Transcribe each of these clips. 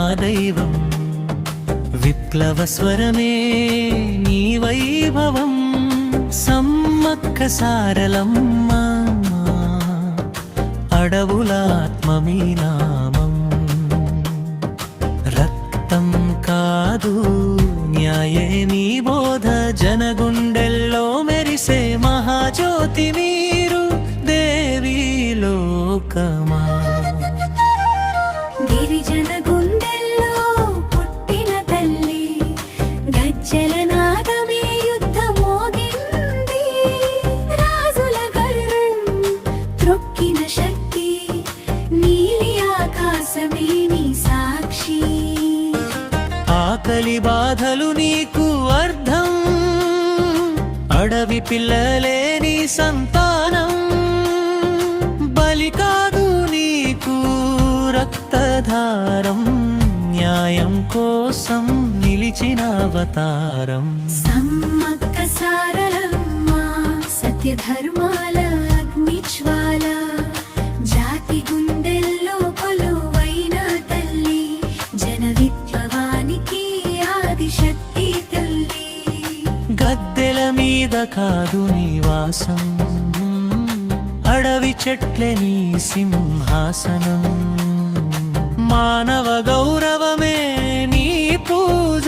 మా దైవం విప్లవ స్వరమే నీ వైభవం సమ్మక్క సారలమ్మ అడవులాత్మమీ నామం రక్తం కాదు న్యాయే నీ బోధ జనగుండెల్లో మెరిసే మహాజ్యోతి మీరు దేవీ లోకమా. గజ్జల యుద్ధమోగింది. రాజుల గర్వం త్రొక్కిన శక్తి నీలి ఆకాశమే నీ సాక్షి. ఆకలి బాధలు నీకు అర్థం అడవి పిల్లలే నీ సంతానం. బలి కాదు నీకు రక్తధారం. న్యాయం కోసం నిలిచిన అవతారం. సమ్మక్క సారలమ్మ సత్యధర్మాల అగ్నిజ్వాల జాతి గుండెల్లో కొలువైన తల్లి జన విప్లవానికి ఆదిశక్తి తల్లి. గద్దెల మీద కాదు నివాసం అడవి చెట్లే నీ సింహాసనం. మానవ గౌరవమే నీ పూజ.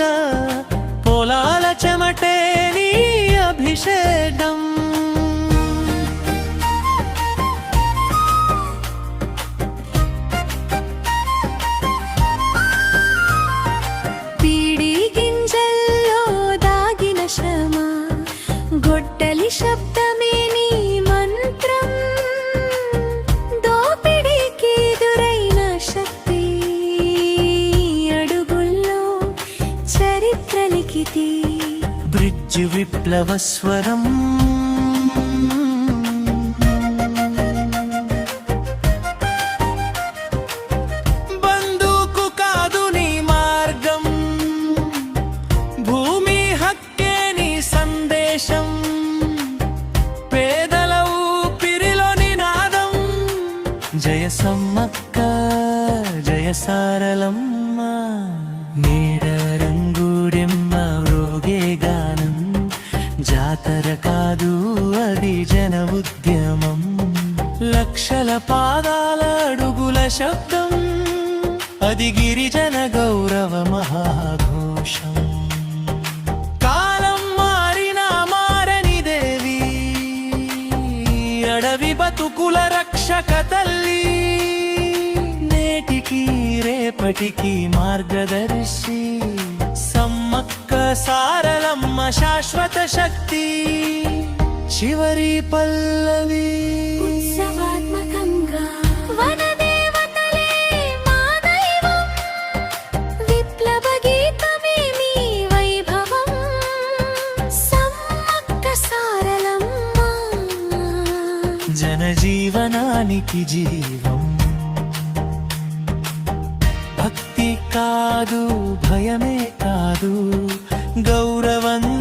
పొలాల చెమటే నీ అభిషేకం. బ్రిడ్జ్ విప్లవ స్వరం బందూకు కాదు నీ మార్గం భూమి హక్కే నీ సందేశం. పేదల ఊపిరిలో నినాదం జయ సమ్మక్క జయ సారలం. లక్షల పాదాల అడుగుల శబ్దం. అది గిరిజన గౌరవ మహాఘోషం. కాలం మారిన మారని దేవి అడవి బతుకుల రక్షక తల్లి నేటికి రేపటికి మార్గదర్శి సమ్మక్క సారలమ్మ శాశ్వత శక్తి. చివరి పల్లవి. ఉత్సవాత్మకంగా జనజీవనానికి జీవం. భక్తి కాదు భయమే కాదు గౌరవం